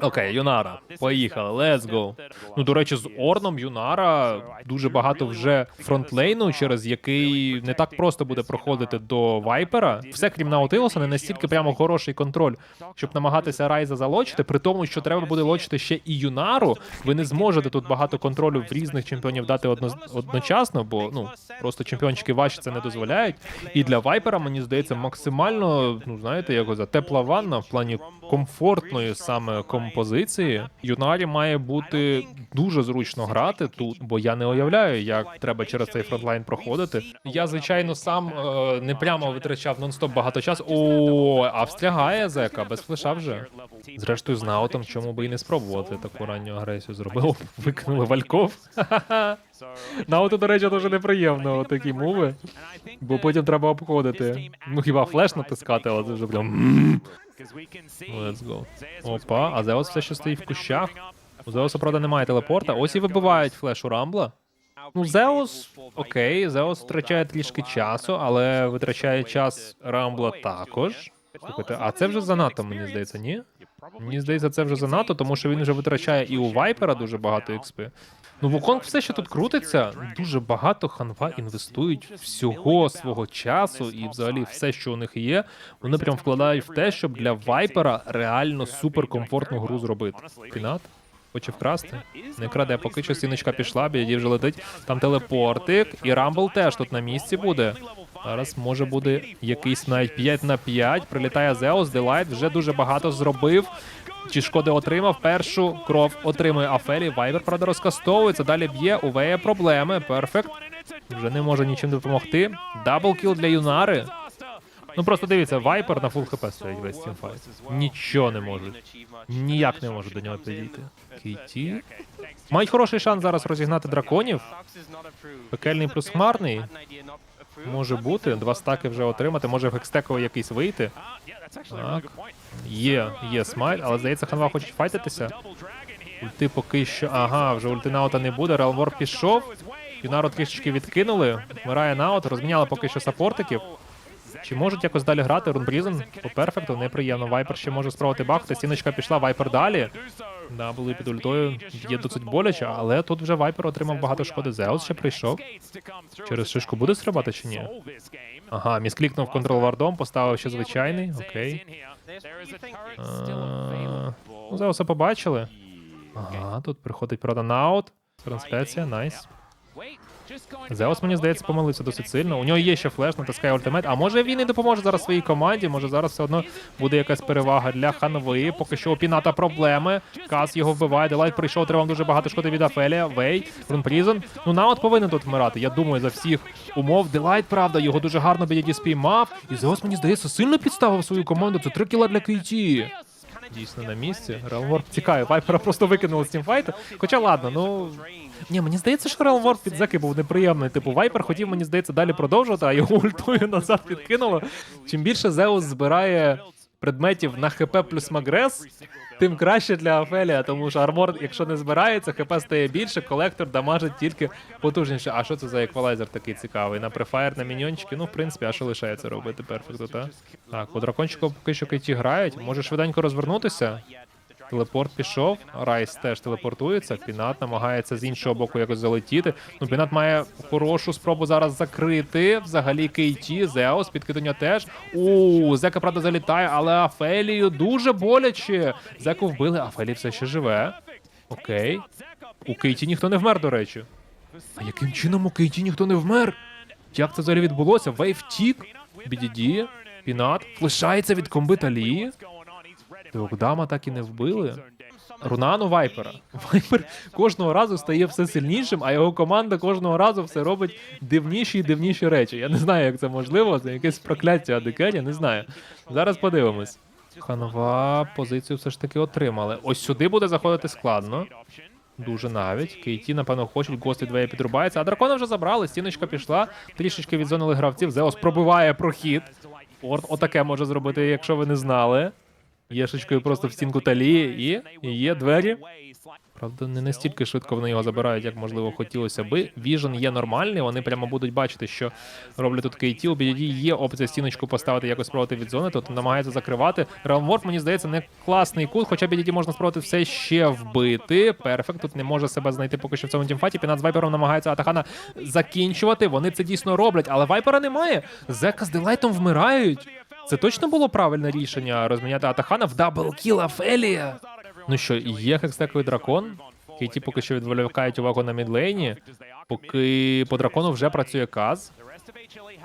Окей, Юнара. Поїхали, let's go. Ну, до речі, з Орном Юнара дуже багато вже фронтлейну, через який не так просто буде проходити до Вайпера. Все крім Наутилуса, не настільки прямо хороший контроль, щоб намагатися Райза залочити, при тому, що треба буде лочити ще і Юнару. Ви не зможете тут багато контролю в різних чемпіонів дати одно, одночасно, бо ну просто чемпіончики ваші це не дозволяють. І для Вайпера, мені здається, максимально, ну знаєте, як за тепла ванна в плані комфортної саме композиції. Юнарі має бути дуже зручно грати тут, бо я не уявляю, як треба через цей фронтлайн проходити. Я, звичайно, сам е, не прямо витрачав нон-стоп багато часу. О, а встрягає зека без флеша вже. Зрештою, з наутом, чому би і не спробувати таку ранню агресію зробив. Викинули вальков. Науту, до речі, дуже неприємно такі мови, бо потім треба обходити. Ну хіба флеш натискати, але це вже прям. Let's go. Опа, а Зеос все ще стоїть в кущах. У Зеоса, правда, немає телепорта. Ось і вибивають флеш у Рамбла. Ну, Зеус, окей, Зеус втрачає трішки часу, але витрачає час Рамбла також. Слухайте, а це вже занадто, мені здається, ні? Мені здається, це вже занадто, тому що він вже витрачає і у Вайпера дуже багато XP. Ну, Вуконг все, що тут крутиться, дуже багато ханва інвестують всього свого часу і взагалі все, що у них є, вони прям вкладають в те, щоб для Вайпера реально суперкомфортну гру зробити. Пінат? Хоче вкрасти? Не краде, поки що стіночка пішла, біді вже летить. Там телепортик, і Рамбл теж тут на місці буде. Зараз може буде якийсь навіть 5 на 5. Прилітає Зеус, Делайт вже дуже багато зробив. Чи шкоди отримав першу кров отримує Афелі. Вайвер, правда, розкастовується. Далі б'є. У проблеми. Перфект. Вже не може нічим допомогти. Даблкіл для Юнари. Ну просто дивіться, Вайпер на фул хп стоїть весь тімфайт. Нічого не можуть. Ніяк не можуть до нього підійти. Кейті. Мають хороший шанс зараз розігнати драконів. Пекельний плюс хмарний. Може бути. Два стаки вже отримати. Може в хекстековий якийсь вийти. Так. Є, є смайт, але здається, ханва хоче файтитися. Ульти поки що. Ага, вже ульти наута не буде. Релвор пішов. Юнару трішечки відкинули. Вмирає наут, розміняли поки що саппортиків. Чи можуть якось далі грати? Рунбрізен по перфекту, неприємно. Вайпер ще може спробувати бахти. Стіночка пішла, Вайпер далі. Да, були під ультою. Є досить боляче, але тут вже Вайпер отримав багато шкоди. Зеус ще прийшов. Через шишку буде стрибати чи ні? Ага, місклікнув контрол вардом, поставив ще звичайний. Окей. А, Ну, Зеуса побачили. Ага, тут приходить правда наут. Трансляція, найс. Зеус, мені здається, помилився досить сильно. У нього є ще флеш, натискає ультимейт. А може він і допоможе зараз своїй команді. Може зараз все одно буде якась перевага для ханви. Поки що у Піната проблеми. Кас його вбиває. Делайт прийшов, отримав дуже багато шкоди від Афелія. Вей, Рунпрізон. Ну наут повинен тут вмирати. Я думаю, за всіх умов. Делайт, правда, його дуже гарно біді спіймав. І Зеус, мені здається, сильно підставив свою команду. Це три кіла для Кейті. Дійсно на місці. Релворп тікає. Вайпера просто викинули з тімфайту. Хоча ладно, ну. Ні, мені здається, що Реалворд під зеки був неприємний. Типу, Вайпер хотів, мені здається, далі продовжувати, а його ультою назад підкинуло. Чим більше Зеус збирає предметів на ХП плюс Магрес, тим краще для Офелія, тому що армор, якщо не збирається, ХП стає більше, колектор дамажить тільки потужніше. А що це за еквалайзер такий цікавий? На префайр, на міньончики? Ну, в принципі, а що лишається робити перфекту, так? Так, у дракончику поки що киті грають. Може швиденько розвернутися? Телепорт пішов, Райс теж телепортується. Пінат намагається з іншого боку якось залетіти. Ну, Пінат має хорошу спробу зараз закрити. Взагалі Кейті, Зеос, підкидання теж. У Зека, правда, залітає, але Афелію дуже боляче. Зеку вбили, Афелій все ще живе. Окей. У Кейті ніхто не вмер, до речі. А яким чином у Кейті ніхто не вмер? Як це взагалі відбулося? Вейв тік, BDD, Пінат, флешається від комби Талії. Дама так і не вбили. Рунану Вайпера. Вайпер кожного разу стає все сильнішим, а його команда кожного разу все робить дивніші і дивніші речі. Я не знаю, як це можливо. Це якесь прокляття Адекель, я не знаю. Зараз подивимось. Ханва позицію все ж таки отримали. Ось сюди буде заходити складно. Дуже навіть. Кейті, напевно, хочуть, гості двоє підрубається. А дракона вже забрали, стіночка пішла, трішечки відзонили гравців. Зеос пробиває прохід. Орд отаке може зробити, якщо ви не знали. Єшечкою просто в стінку талії і, є двері. Правда, не настільки швидко вони його забирають, як можливо хотілося би. Віжен є нормальний, вони прямо будуть бачити, що роблять тут KT. У BDD є опція стіночку поставити, якось спробувати від зони, тут намагається закривати. Realm мені здається, не класний кут, хоча BDD можна спробувати все ще вбити. Перфект тут не може себе знайти поки що в цьому тімфаті. Пінат з Вайпером намагається Атахана закінчувати. Вони це дійсно роблять, але Вайпера немає. Зека з Делайтом вмирають. Це точно було правильне рішення розміняти Атахана в даблкіл Афелія. Ну що, є хекстековий дракон. Кейті поки що відволікають увагу на мідлейні. Поки по дракону вже працює Каз.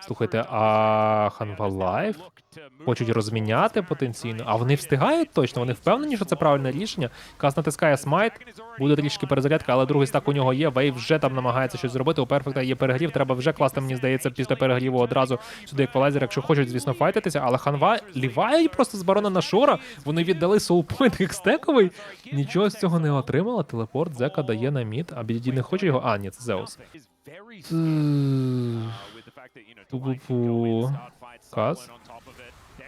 Слухайте, а Ханва Лайф хочуть розміняти потенційно. А вони встигають точно? Вони впевнені, що це правильне рішення. Каз натискає смайт, буде трішки перезарядка, але другий стак у нього є. Вейв вже там намагається щось зробити. У перфекта є перегрів. Треба вже класти, мені здається, після перегріву одразу сюди еквалайзер, якщо хочуть, звісно, файтитися. Але Ханва ліває просто з барона на шора. Вони віддали соулпойнт хекстековий. Нічого з цього не отримала. Телепорт Зека дає на мід, а BDD не хоче його. А, ні, це Зеус. Каз.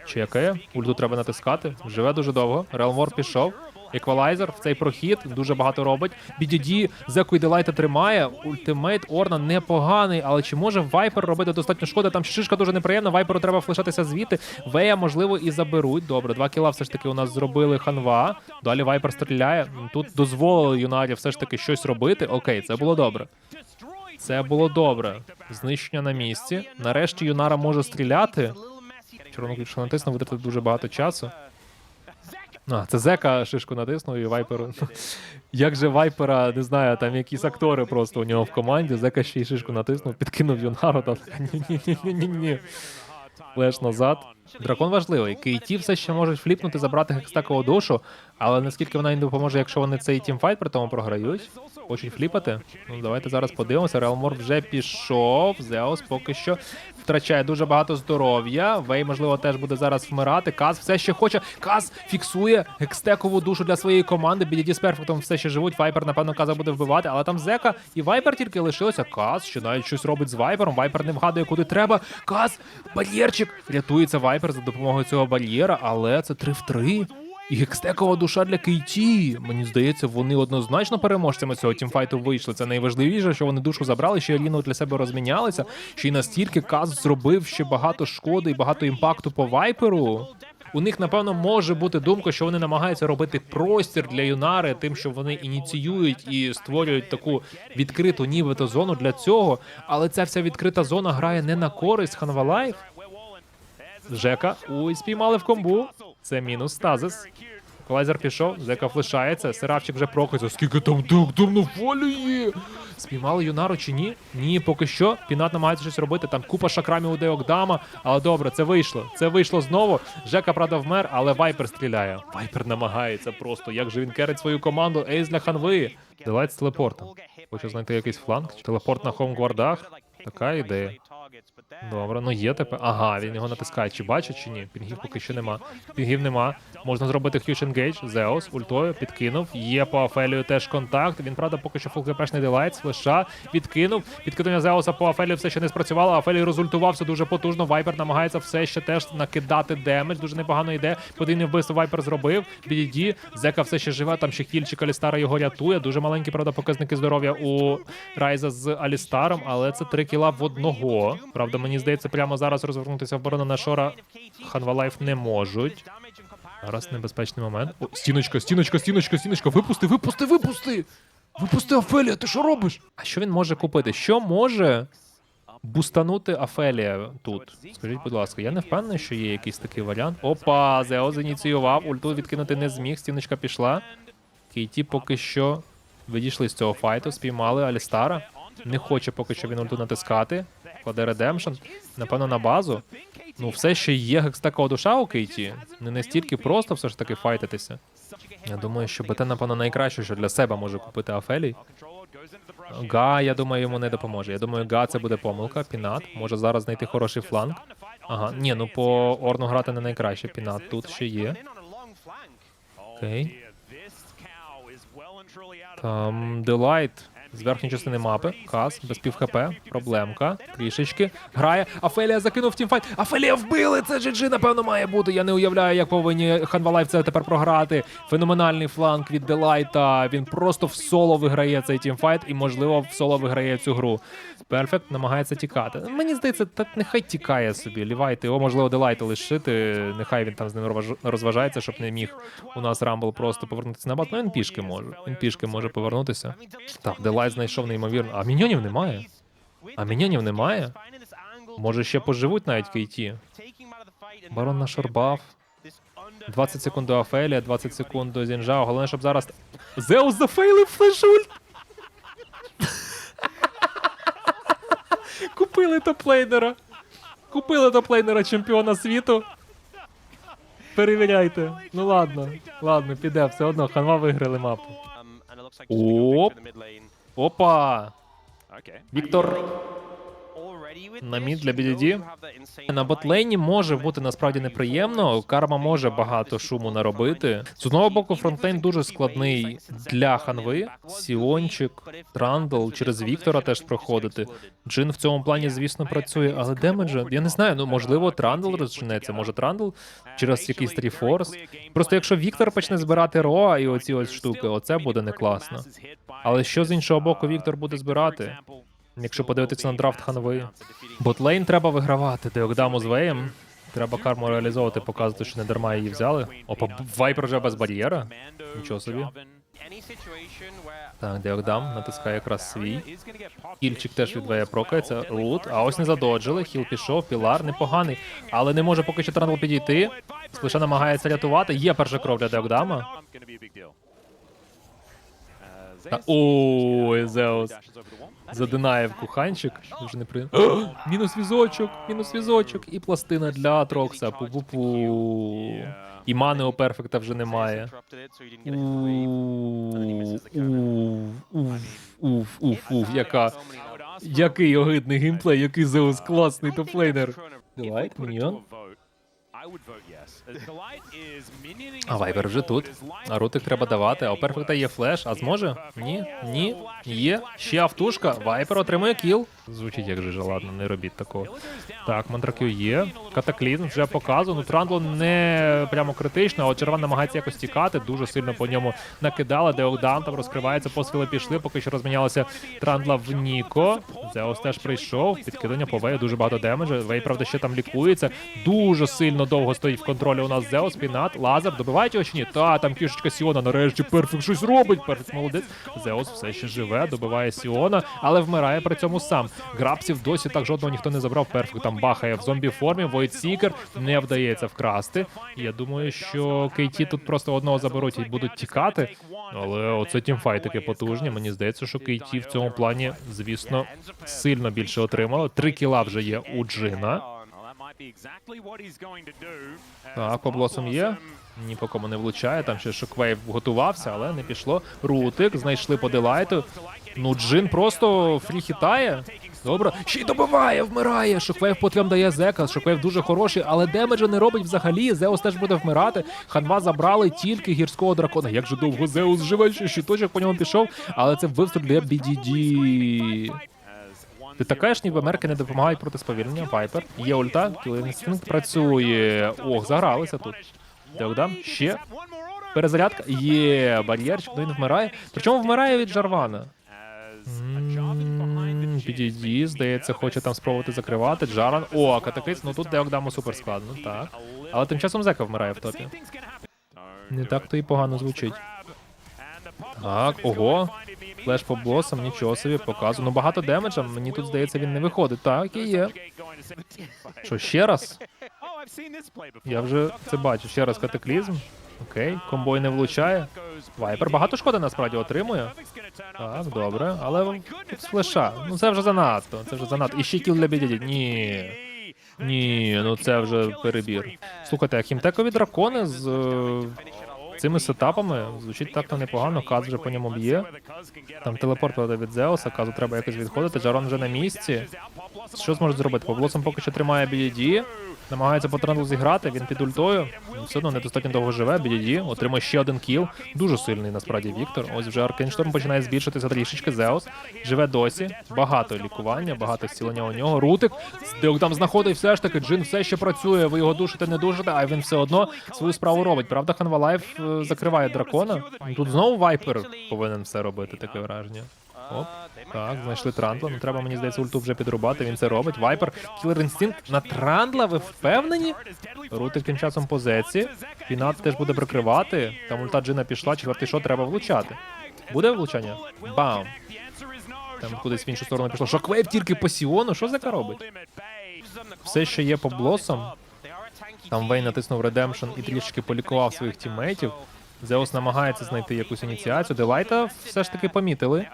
Чекає. Ульту треба натискати. Живе дуже довго. Релмор пішов. Еквалайзер в цей прохід дуже багато робить. BDD Зеку і Делайта тримає. Ультимейт Орна непоганий, але чи може Вайпер робити достатньо шкоди? Там шишка дуже неприємна. Вайперу треба флешатися звідти. Вея, можливо, і заберуть. Добре, два кіла все ж таки у нас зробили ханва. Далі Вайпер стріляє. Тут дозволили Юнарі все ж таки щось робити. Окей, це було добре. Це було добре. Знищення на місці. Нарешті Юнара може стріляти. Червону ключку натиснув, витратив дуже багато часу. А, це Зека шишку натиснув і Вайперу. Як же Вайпера, не знаю, там якісь актори просто у нього в команді. Зека ще й шишку натиснув, підкинув Юнару. Та ні-ні-ні-ні-ні. Флеш назад. Дракон важливий. Кейті все ще можуть фліпнути, забрати хекстакову душу, але наскільки вона їм допоможе, якщо вони цей тімфайт при тому програють? Хочуть фліпати? Ну давайте зараз подивимося. Реалмор вже пішов. Зеос поки що втрачає дуже багато здоров'я. Вей, можливо, теж буде зараз вмирати. Каз все ще хоче. Каз фіксує гекстекову душу для своєї команди. BDD з перфектом все ще живуть. Вайпер, напевно, Каза буде вбивати, але там Зека і Вайпер тільки лишилося. Каз, що навіть щось робить з Вайпером. Вайпер не вгадує, куди треба. Каз, бар'єрчик. Рятується Вайпер за допомогою цього бар'єра, але це 3 в 3. І гекстекова душа для Кейті. Мені здається, вони однозначно переможцями цього тімфайту вийшли. Це найважливіше, що вони душу забрали, ще Аліну для себе розмінялися. Ще й настільки Каз зробив ще багато шкоди і багато імпакту по вайперу. У них, напевно, може бути думка, що вони намагаються робити простір для Юнари, тим, що вони ініціюють і створюють таку відкриту нібито зону для цього. Але ця вся відкрита зона грає не на користь Ханвалайф. Жека. Ой, спіймали в комбу. Це мінус стазис. Клайзер пішов, Зека флешається, Серафчик вже прокається. Скільки там дух, давно волі є. Спіймали Юнару чи ні? Ні, поки що. Пінат намагається щось робити. Там купа шакрамів у Деокдама. Але добре, це вийшло. Це вийшло знову. Жека, правда, вмер, але Вайпер стріляє. Вайпер намагається просто. Як же він керить свою команду? Ейс для ханви. Делайт з телепортом. Хочу знайти якийсь фланг. Телепорт на хоумгвардах. Така ідея. Добре, ну є тепер. Ага, він його натискає. Чи бачить, чи ні? Пінгів поки що нема. Пінгів нема. Можна зробити Huge Engage. Зеос ультою підкинув. Є по Афелію теж контакт. Він, правда, поки що фулкепешний делайт, флеша відкинув. Підкидання Зеоса по Афелію все ще не спрацювало. Афелій розультувався дуже потужно. Вайпер намагається все ще теж накидати демедж. Дуже непогано йде. Подвійне вбивство Вайпер зробив. BDD. Зека все ще живе. Там ще хільчик Алістара його рятує. Дуже маленькі, правда, показники здоров'я у Райза з Алістаром, але це три кіла в одного. Правда, мені здається, прямо зараз розвернутися в оборону на Шора Ханвалайф не можуть. Зараз небезпечний момент. О, стіночка, стіночка, стіночка, стіночка. Випусти, випусти, випусти! Випусти Афелія, ти що робиш? А що він може купити? Що може бустанути Афелія тут? Скажіть, будь ласка, я не впевнений, що є якийсь такий варіант. Опа, Зео ініціював, ульту відкинути не зміг, стіночка пішла. Кейті поки що відійшли з цього файту, спіймали Алістара. Не хоче поки що він ульту натискати. Кладе редемшн. Напевно, на базу. Ну, все ще є гекстакова душа у Кейті. Не настільки просто все ж таки файтитися. Я думаю, що БТ, напевно, найкраще, що для себе може купити Афелій. Га, я думаю, йому не допоможе. Я думаю, Га це буде помилка. Пінат може зараз знайти хороший фланг. Ага, ні, ну по Орну грати не найкраще. Пінат тут ще є. Окей. Там Делайт з верхньої частини мапи. Каз, без пів хп, проблемка. Трішечки. Грає. Афелія закинув тімфайт. Афелія вбили! Це GG, напевно, має бути. Я не уявляю, як повинні Ханвалайв це тепер програти. Феноменальний фланг від Делайта. Він просто в соло виграє цей тімфайт і, можливо, в соло виграє цю гру. Перфект намагається тікати. Мені здається, та нехай тікає собі. Лівайте, його можливо Делайта лишити. Нехай він там з ним розважається, щоб не міг у нас Рамбл просто повернутися на бат. Ну він пішки може. Він пішки може повернутися. Так, Делайт знайшов неймовірно. А міньйонів немає. А міньйонів немає. Може ще поживуть навіть кейті. Барон на шорбаф. 20 секунд до Афелія, 20 секунд до Зінжао. Головне, щоб зараз. Зеус зафейлив флешуль! Купили топлейнера. Купили топлейнера чемпіона світу. Перевіряйте. Ну ладно, ладно, піде, все одно, ханва виграли мапу. Оп. Опа! Віктор на мід для BDD. на ботлейні може бути насправді неприємно. Карма може багато шуму наробити. З одного боку, фронтлейн дуже складний для ханви. Сіончик, Трандл через Віктора теж проходити. Джин в цьому плані, звісно, працює, але демеджа, я не знаю. Ну можливо, Трандл розженеться. Може Трандл через якийсь тріфорс. Просто якщо Віктор почне збирати Роа і оці ось штуки, оце буде не класно. Але що з іншого боку Віктор буде збирати? Якщо подивитися на драфт ханви. Ботлейн треба вигравати. Деокдаму з Веєм. Треба карму реалізовувати, показувати, що не дарма її взяли. Опа, Вайпер вже без бар'єра. Нічого собі. Так, Деокдам натискає якраз свій. Кільчик теж від Вея прокається. Рут, а ось не задоджили. Хіл пішов, пілар непоганий. Але не може поки що Трандл підійти. Сплиша намагається рятувати. Є перша кров для Деокдама. Та- Ой, Зеус. Задинаєв куханчик. Дуже неприємно. О, Мінус візочок, мінус візочок. І пластина для Атрокса. Пу-пу-пу. І мани у перфекта вже немає. Уф, уф, уф, яка. Який огидний геймплей, який Зеус класний топлейнер. Делайт, міньйон. А Вайпер вже тут. А рутик треба давати, а у перфекта є флеш, а зможе? Ні, ні, є. Ще автушка. Вайпер отримує кіл. Звучить як же, ладно, не робіть такого. Так, Мандракю є. Катаклізм вже показував. Ну, Трандло не прямо критично, а от Черван намагається якось тікати. Дуже сильно по ньому накидали. Деогдан там розкривається, посхили пішли, поки що розмінялося Трандла в Ніко. Зеус теж прийшов. Підкидання по Вею, дуже багато демеджа. Вей, правда, ще там лікується. Дуже сильно довго стоїть в контролі у нас Зеус, Пінат, Лазер. Добивають його чи ні? Та, там кішечка Сіона. Нарешті Перфект щось робить. Перфект молодець. Зеус все ще живе, добиває Сіона, але вмирає при цьому сам. Грабсів досі так жодного ніхто не забрав. Перфект там бахає в зомбі формі. Войтсікер не вдається вкрасти. Я думаю, що Кейті тут просто одного заберуть і будуть тікати. Але оце тімфайт таке потужні. Мені здається, що Кейті в цьому плані, звісно, сильно більше отримало. Три кіла вже є у Джина. Так, по блосом є. Ні по кому не влучає. Там ще Шоквейв готувався, але не пішло. Рутик знайшли по Делайту. Ну, Джин просто фрі хітає. Добре. Ще й добиває, вмирає. Шоквейв по трьом дає зека. Шоквейв дуже хороший, але демеджа не робить взагалі. Зеус теж буде вмирати. Ханва забрали тільки гірського дракона. Як же довго Зеус живе, ще щиточок по ньому пішов, але це вбивство для BDD. Ти ніби мерки не допомагають проти сповільнення. Вайпер. Є ульта, інстинкт працює. Ох, загралися тут. Деокдам. Ще. Перезарядка. Є бар'єрчик, ну він вмирає. Причому вмирає від Жарвана. Підійді, здається, хоче там спробувати закривати. Джаран. О, катаклізм. Ну тут Деокдаму супер складно, так. Але тим часом Зека вмирає в топі. Не так то і погано звучить. Так, ого. Флеш по босам, нічого собі показую. Ну багато демеджа, мені тут здається, він не виходить. Так, і є. Що, ще раз? Я вже це бачу. Ще раз катаклізм. Окей, комбой не влучає. Вайпер багато шкоди насправді отримує. Так, добре, але з флеша. Ну це вже занадто. Це вже занадто. І ще кіл для бідіді. Ні. Ні, ну це вже перебір. Слухайте, а хімтекові дракони з е, цими сетапами звучить так-то непогано. Каз вже по ньому б'є. Там телепорт веде від Зеуса, казу треба якось відходити. Джарон вже на місці. Що зможе зробити? Поблосом поки що тримає BDD. Намагається по тренду зіграти, він під ультою. Все одно недостатньо довго живе. BDD отримує ще один кіл. Дуже сильний насправді Віктор. Ось вже Аркейншторм починає збільшитися трішечки. Зеус живе досі. Багато лікування, багато зцілення у нього. Рутик Деок там знаходить все ж таки. Джин все ще працює. Ви його душите, не душите, а він все одно свою справу робить. Правда, Ханвалайф закриває дракона. Тут знову вайпер повинен все робити, таке враження. Оп. Так, знайшли Трандла. Ну треба, мені здається, ульту вже підрубати. Він це робить. Вайпер, Кілер Інстинкт на Трандла. Ви впевнені? Рутик тим часом по зеці. Пінат теж буде прикривати. Там ульта Джина пішла, четвертий шот треба влучати. Буде влучання? Бам! Там кудись в іншу сторону пішло. Шоквейв тільки по Сіону. Що Зека робить? Все, що є по блосом. Там Вейн натиснув Redemption і трішки полікував своїх тіммейтів. Зеус намагається знайти якусь ініціацію. Делайта все ж таки помітили.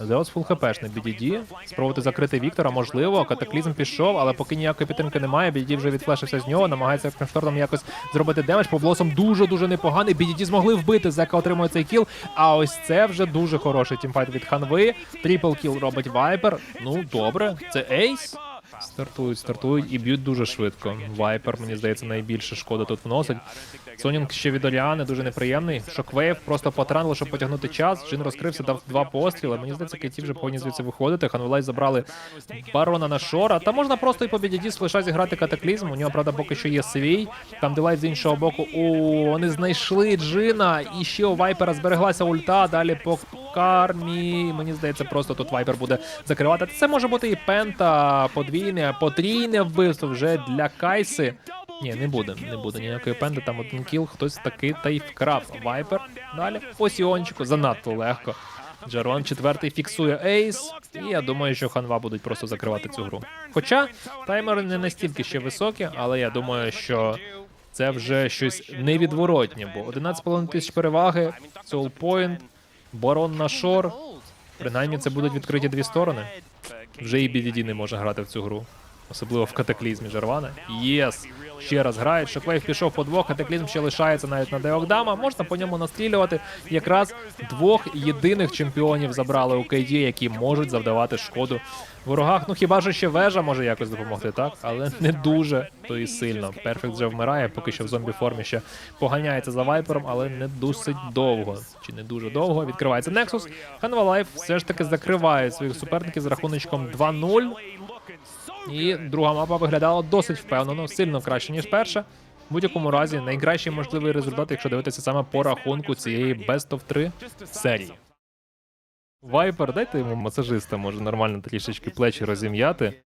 Зеус фул хпшний BDD. Спробувати закрити Віктора, можливо. Катаклізм пішов, але поки ніякої підтримки немає. BDD вже відфлешився з нього, намагається коншторном якось зробити демедж. По блосом дуже-дуже непоганий. BDD змогли вбити, Зека отримує цей кіл. А ось це вже дуже хороший тімфайт від Ханви. Трипл кіл робить Вайпер. Ну, добре, це ейс. Стартують, стартують і б'ють дуже швидко. Вайпер, мені здається, найбільше шкоди тут вносить. Сонінг ще від Оліани, дуже неприємний. Шоквейв просто потранило, щоб потягнути час. Джин розкрився, дав два постріли. Мені здається, Кейті вже повинні звідси виходити. Ханвелай забрали барона на шора. Та можна просто і по з флеша зіграти катаклізм. У нього, правда, поки що є свій. Там Делайт з іншого боку. О, вони знайшли Джина. І ще у Вайпера збереглася ульта. Далі по кармі. Мені здається, просто тут Вайпер буде закривати. Це може бути і пента, подвійне, потрійне вбивство вже для Кайси. Ні, не буде, не буде ніякої пенди, там один кіл, хтось таки та й вкрав. Вайпер. Далі по Сіончику занадто легко. Джарон четвертий фіксує ейс, і я думаю, що ханва будуть просто закривати цю гру. Хоча таймери не настільки ще високі, але я думаю, що це вже щось невідворотнє, бо 11,5 тисяч переваги, Soulpoint, Барон на шор. Принаймні це будуть відкриті дві сторони. Вже і BDD не може грати в цю гру. Особливо в катаклізмі Жарвана. Єс! Ще раз грають. Шоквейв пішов по двох, катаклізм ще лишається навіть на Деокдама. Можна по ньому настрілювати. Якраз двох єдиних чемпіонів забрали у KD, які можуть завдавати шкоду ворогах. Ну хіба що ще вежа може якось допомогти, так? Але не дуже то і сильно. Перфект вже вмирає, поки що в зомбі формі ще поганяється за вайпером, але не досить довго. Чи не дуже довго. Відкривається Nexus. Hanwha Life все ж таки закриває своїх суперників з рахуночком 2-0. І друга мапа виглядала досить впевнено, сильно краще, ніж перша. В будь-якому разі, найкращий можливий результат, якщо дивитися саме по рахунку цієї Best of 3 серії. Вайпер, дайте йому масажиста, може нормально трішечки плечі розім'яти.